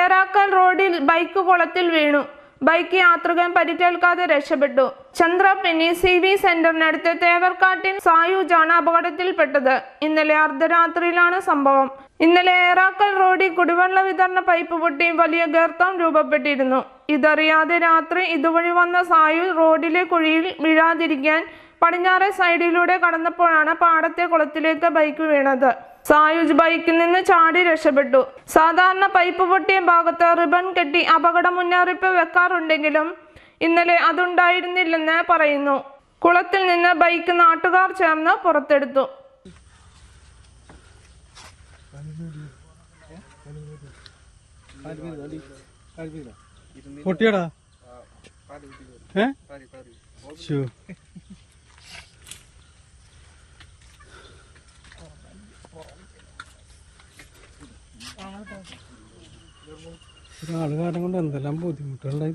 ഏറാക്കൽ റോഡിൽ ബൈക്ക് കുളത്തിൽ വീണു. ബൈക്ക് യാത്രികൻ പരിക്കേൽക്കാതെ രക്ഷപ്പെട്ടു. ചന്ദ്ര പിന്നി സി വി സെന്ററിനടുത്ത് തേവർക്കാട്ടിൻ സായുജാണ് അപകടത്തിൽപ്പെട്ടത്. ഇന്നലെ അർദ്ധരാത്രിയിലാണ് സംഭവം. ഇന്നലെ ഏറാക്കൽ റോഡിൽ കുടിവെള്ള വിതരണ പൈപ്പ് പൊട്ടി വലിയ ഗർത്തം രൂപപ്പെട്ടിരുന്നു. ഇതറിയാതെ രാത്രി ഇതുവഴി വന്ന സായു റോഡിലെ കുഴിയിൽ വീഴാതിരിക്കാൻ പടിഞ്ഞാറെ സൈഡിലൂടെ കടന്നപ്പോഴാണ് പാടത്തെ കുളത്തിലേക്ക് ബൈക്ക് വീണത്. സായുജ് ബൈക്കിൽ നിന്ന് ചാടി രക്ഷപ്പെട്ടു. സാധാരണ പൈപ്പ് പൊട്ടിയ ഭാഗത്ത് റിബൺ കെട്ടി അപകട മുന്നറിയിപ്പ് വെക്കാറുണ്ടെങ്കിലും ഇന്നലെ അതുണ്ടായിരുന്നില്ലെന്ന് പറയുന്നു. കുളത്തിൽ നിന്ന് ബൈക്ക് നാട്ടുകാർ ചേർന്ന് പുറത്തെടുത്തു. പൊട്ടിയടാ? ഏ? ഒരാൾ കാരണം കൊണ്ട് എന്തെല്ലാം ബുദ്ധിമുട്ടുണ്ടായി